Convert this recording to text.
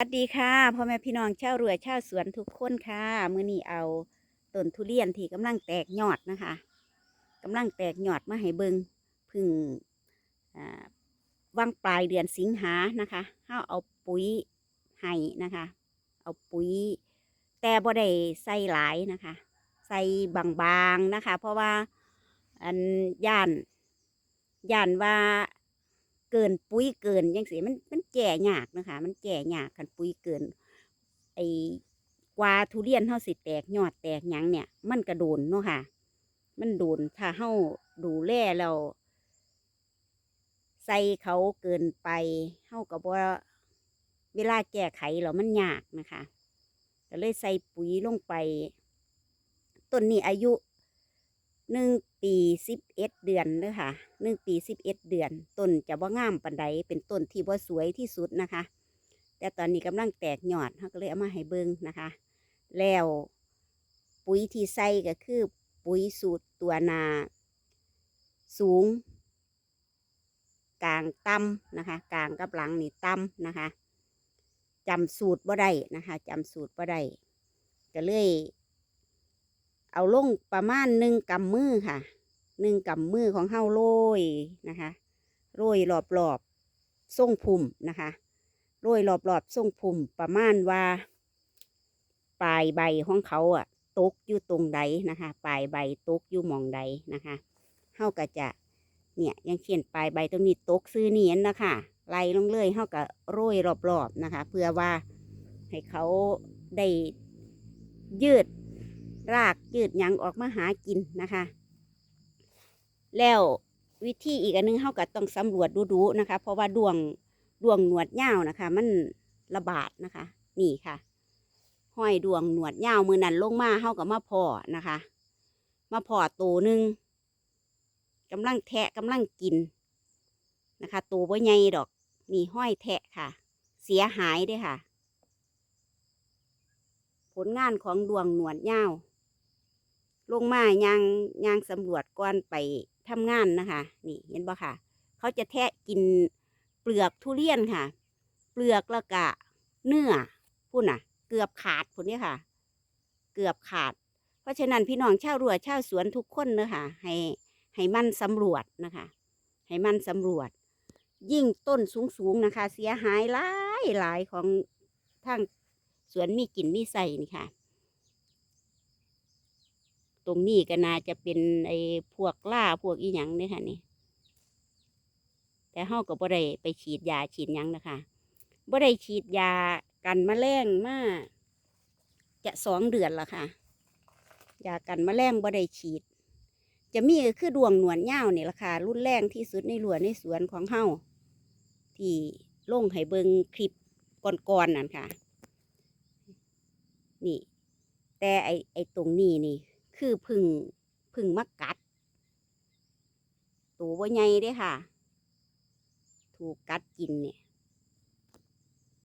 สวัสดีค่ะพ่อแม่พี่น้องชาวเรือชาวสวนทุกคนค่ะ มื้อนี้เอาต้นทุเรียนที่กำลังแตกยอดนะคะกำลังแตกยอดมาให้เบิงพึ่งอ่าวางปลายเดือนสิงหานะคะเฮาเอาปุ๋ยให้นะคะ เอาปุ๋ย แต่บ่ได้ใส่หลายนะคะ ใส่บางๆนะคะ เพราะว่าอันย่านย่านว่า เกินปุ๋ยเกินยังสิมันมันแก่ยากนะคะ มันแก่ยากกันปุ๋ยเกิน ไอ้กว่าทุเรียนเฮาสิแตกยอดแตกหยังเนี่ย มันกระโดนเนาะค่ะ มันโดนถ้าเฮาดูแลแล้วใส่เขาเกินไปเฮากับว่าเวลาแก้ไขแล้วมันยากนะคะก็เลยใส่ปุ๋ยลงไปต้นนี้อายุ หนึ่งปีสิบเอ็ดเดือนเด้อค่ะหนึ่งปีสิบเอ็ดเดือน ต้นจะบ่างามปันใดเป็นต้นที่บ่าสวยที่สุดนะคะ แต่ตอนนี้กำลังแตกยอดเขาก็เลยเอามาให้เบิ่งนะคะ แล้วปุ๋ยที่ใส่ก็คือปุ๋ยสูตรตัวนา สูง กลางต่ำนะคะ กลางกับหลังนี่ต่ำนะคะจำสูตรบ่ได้นะคะจำสูตรบ่ได้ก็เลย เอาลงประมาณหนึ่งกำมือค่ะหนึ่งกำมือของเฮาโรยนะคะโรยรอบรอบๆทรงพุ่มนะคะโรยรอบรอบๆทรงพุ่มประมาณว่า ปลายใบของเขาอะตกอยู่ตรงใดนะคะ ปลายใบตกอยู่มองใดนะคะเฮาก็จะเนี่ยยังเขียนปลายใบตรงนี้ตกซื้อเนียนนะคะไล่ลงเลยเฮาก็โรยรอบๆนะคะ เพื่อว่าให้เขาได้ยืด รากยืดหยังออกมาหากินนะคะ แล้ววิธีอีกอันหนึงเขาก็ต้องสำรวจดูๆนะคะ เพราะว่าดวงดวงหนวดยาวนะคะ มันระบาดนะคะ นี่ค่ะ ห้อยดวงหนวดยาวมือนันลงมาเขาก็มาพอนะคะ มาพอตัวหนึ่งกำลังแทะกำลังกินนะคะตัวบ่ใหญ่ดอกนี่ห้อยแทะค่ะ เสียหายด้วยค่ะ ผลงานของดวงหนวดยาว ลงมายางยางสำรวจก่อนไปทำงานนะคะ นี่เห็นบ่ค่ะ เขาจะแทะกินเปลือกทุเรียนค่ะ เปลือกแล้วก็เนื้อพุ่นน่ะ เกือบขาดพุ่นนี่ค่ะ เกือบขาด เพราะฉะนั้นพี่น้องชาวรั้วชาวสวนทุกคนเนอะค่ะ ให้ให้มันสำรวจนะคะ ให้มันสำรวจ ยิ่งต้นสูงๆนะคะ เสียหายหลายหลายของทางสวนมีกลิ่นมีใส่นี่ค่ะ ตรงนี้ก็น่าจะเป็นไอ้พวกล่าพวกอีหยังเนี่ยค่ะนี่ แต่เฮาก็บ่ได้ไปฉีดยาฉีดหยังนะคะบ่ได้ฉีดยากันมแมลงมาจะสองเดือนละค่ะยากันมแมลงบ่ได้ฉีด จะมีก็คือดวงหนวดยาวนี่ละค่ะรุ่นแรงที่สุดในหลวในสวนของเฮาที่ลงให้เบิงคลิปก่อนๆนั่นค่ะ นี่ แต่ไอไอตรงนี้นี่ คือพึ่งพึ่งมากัดตัวบ่ใหญ่เด้ค่ะ ถูกกัดกินเนี่ย